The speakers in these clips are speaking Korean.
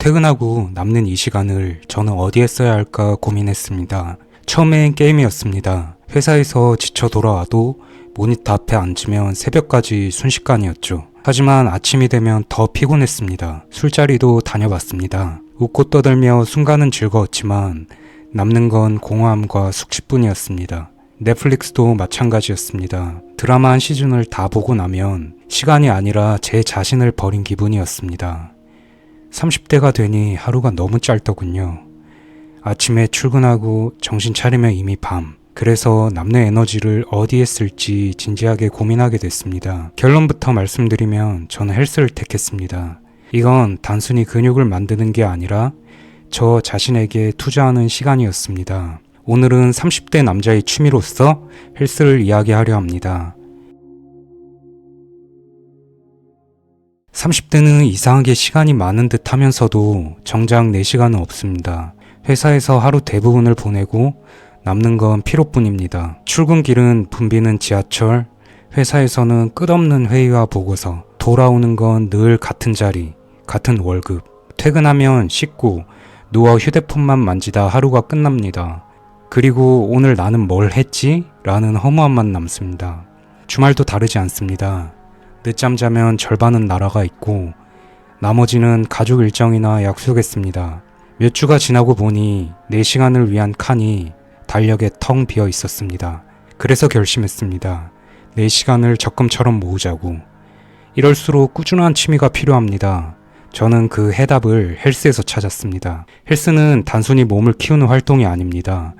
퇴근하고 남는 이 시간을 저는 어디에 써야 할까 고민했습니다. 처음엔 게임이었습니다. 회사에서 지쳐 돌아와도 모니터 앞에 앉으면 새벽까지 순식간이었죠. 하지만 아침이 되면 더 피곤했습니다. 술자리도 다녀봤습니다. 웃고 떠들며 순간은 즐거웠지만 남는 건 공허함과 숙취뿐이었습니다. 넷플릭스도 마찬가지였습니다. 드라마 한 시즌을 다 보고 나면 시간이 아니라 제 자신을 버린 기분이었습니다. 30대가 되니 하루가 너무 짧더군요. 아침에 출근하고 정신 차리면 이미 밤. 그래서 남는 에너지를 어디에 쓸지 진지하게 고민하게 됐습니다. 결론부터 말씀드리면 저는 헬스를 택했습니다. 이건 단순히 근육을 만드는 게 아니라 저 자신에게 투자하는 시간이었습니다. 오늘은 30대 남자의 취미로서 헬스를 이야기하려 합니다. 30대는 이상하게 시간이 많은 듯 하면서도 정작 4시간은 없습니다. 회사에서 하루 대부분을 보내고 남는 건 피로뿐입니다. 출근길은 붐비는 지하철, 회사에서는 끝없는 회의와 보고서, 돌아오는 건 늘 같은 자리, 같은 월급. 퇴근하면 씻고 누워 휴대폰만 만지다 하루가 끝납니다. 그리고 오늘 나는 뭘 했지? 라는 허무함만 남습니다. 주말도 다르지 않습니다. 늦잠 자면 절반은 날아가 있고 나머지는 가족 일정이나 약속했습니다. 몇 주가 지나고 보니 4시간을 위한 칸이 달력에 텅 비어 있었습니다. 그래서 결심했습니다. 4시간을 적금처럼 모으자고. 이럴수록 꾸준한 취미가 필요합니다. 저는 그 해답을 헬스에서 찾았습니다. 헬스는 단순히 몸을 키우는 활동이 아닙니다.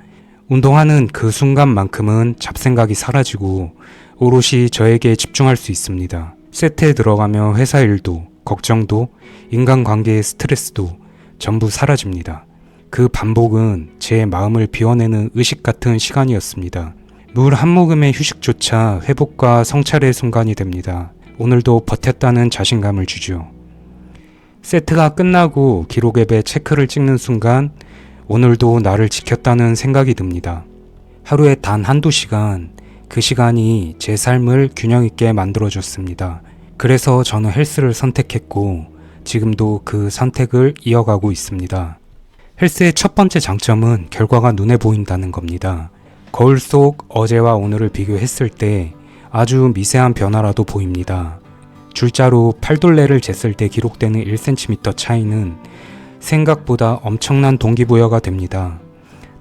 운동하는 그 순간만큼은 잡생각이 사라지고 오롯이 저에게 집중할 수 있습니다. 세트에 들어가며 회사 일도, 걱정도, 인간관계의 스트레스도 전부 사라집니다. 그 반복은 제 마음을 비워내는 의식 같은 시간이었습니다. 물 한 모금의 휴식조차 회복과 성찰의 순간이 됩니다. 오늘도 버텼다는 자신감을 주죠. 세트가 끝나고 기록 앱에 체크를 찍는 순간 오늘도 나를 지켰다는 생각이 듭니다. 하루에 단 한두 시간, 그 시간이 제 삶을 균형 있게 만들어줬습니다. 그래서 저는 헬스를 선택했고, 지금도 그 선택을 이어가고 있습니다. 헬스의 첫 번째 장점은 결과가 눈에 보인다는 겁니다. 거울 속 어제와 오늘을 비교했을 때 아주 미세한 변화라도 보입니다. 줄자로 팔돌레를 쟀을 때 기록되는 1cm 차이는 생각보다 엄청난 동기부여가 됩니다.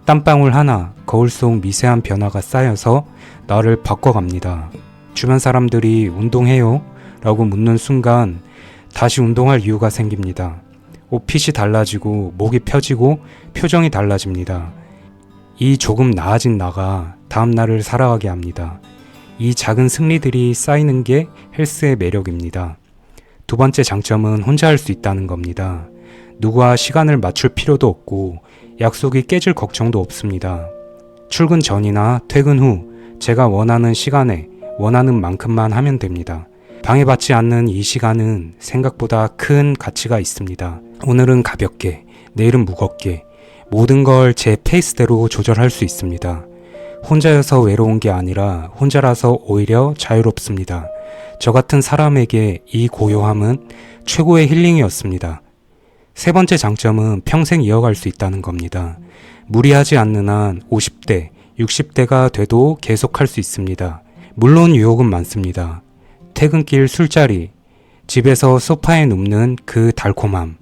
땀방울 하나, 거울 속 미세한 변화가 쌓여서 나를 바꿔갑니다. 주변 사람들이 운동해요? 라고 묻는 순간 다시 운동할 이유가 생깁니다. 옷핏이 달라지고 목이 펴지고 표정이 달라집니다. 이 조금 나아진 나가 다음 날을 살아가게 합니다. 이 작은 승리들이 쌓이는 게 헬스의 매력입니다. 두 번째 장점은 혼자 할 수 있다는 겁니다. 누구와 시간을 맞출 필요도 없고 약속이 깨질 걱정도 없습니다. 출근 전이나 퇴근 후 제가 원하는 시간에 원하는 만큼만 하면 됩니다. 방해받지 않는 이 시간은 생각보다 큰 가치가 있습니다. 오늘은 가볍게, 내일은 무겁게, 모든 걸 제 페이스대로 조절할 수 있습니다. 혼자여서 외로운 게 아니라 혼자라서 오히려 자유롭습니다. 저 같은 사람에게 이 고요함은 최고의 힐링이었습니다. 세 번째 장점은 평생 이어갈 수 있다는 겁니다. 무리하지 않는 한 50대, 60대가 돼도 계속할 수 있습니다. 물론 유혹은 많습니다. 퇴근길 술자리, 집에서 소파에 눕는 그 달콤함.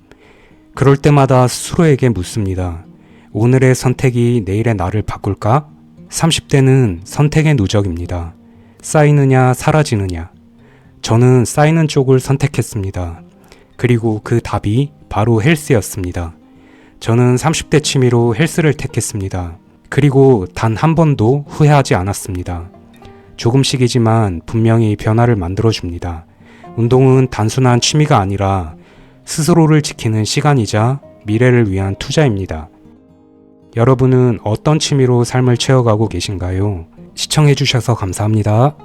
그럴 때마다 스스로에게 묻습니다. 오늘의 선택이 내일의 나를 바꿀까? 30대는 선택의 누적입니다. 쌓이느냐, 사라지느냐. 저는 쌓이는 쪽을 선택했습니다. 그리고 그 답이 바로 헬스였습니다. 저는 30대 취미로 헬스를 택했습니다. 그리고 단 한 번도 후회하지 않았습니다. 조금씩이지만 분명히 변화를 만들어줍니다. 운동은 단순한 취미가 아니라 스스로를 지키는 시간이자 미래를 위한 투자입니다. 여러분은 어떤 취미로 삶을 채워가고 계신가요? 시청해주셔서 감사합니다.